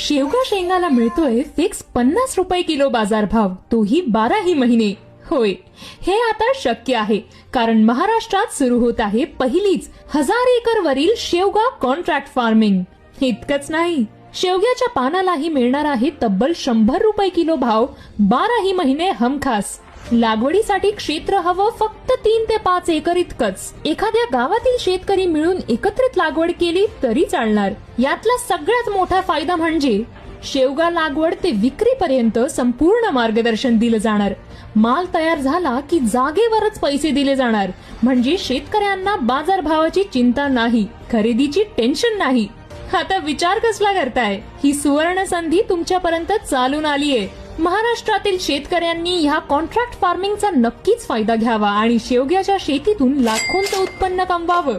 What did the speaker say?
शेवगा शेंगाला मिळतोय फिक्स पन्नास रुपये किलो बाजारभाव. तोही बाराही महिने. होय हे आता शक्य आहे. कारण महाराष्ट्रात सुरू होत आहे पहिलीच हजार एकर वरील शेवगा कॉन्ट्रॅक्ट फार्मिंग इतकंच नाही. शेवग्याच्या पानालाही मिळणार आहे तब्बल शंभर रुपये किलो भाव. बाराही महिने हमखास. लागवडीसाठी क्षेत्र हवं फक्त तीन ते पाच एकर इतकंच. एखाद्या गावातील शेतकरी मिळून एकत्रित लागवड केली तरी चालणार. यातला सगळ्यात मोठा फायदा म्हणजे शेवगा लागवड ते विक्रीपर्यंत संपूर्ण मार्गदर्शन दिलं जाणार. माल तयार झाला की जागेवरच पैसे दिले जाणार. म्हणजे शेतकऱ्यांना बाजारभावाची चिंता नाही खरेदीची टेन्शन नाही. आता विचार कसला करताय? ही सुवर्ण संधी तुमच्यापर्यंत चालून आलीये. महाराष्ट्रातील शेतकऱ्यांनी ह्या कॉन्ट्रॅक्ट फार्मिंगचा नक्कीच फायदा घ्यावा आणि शेवग्याच्या शेतीतून लाखोंचं उत्पन्न कमवावं.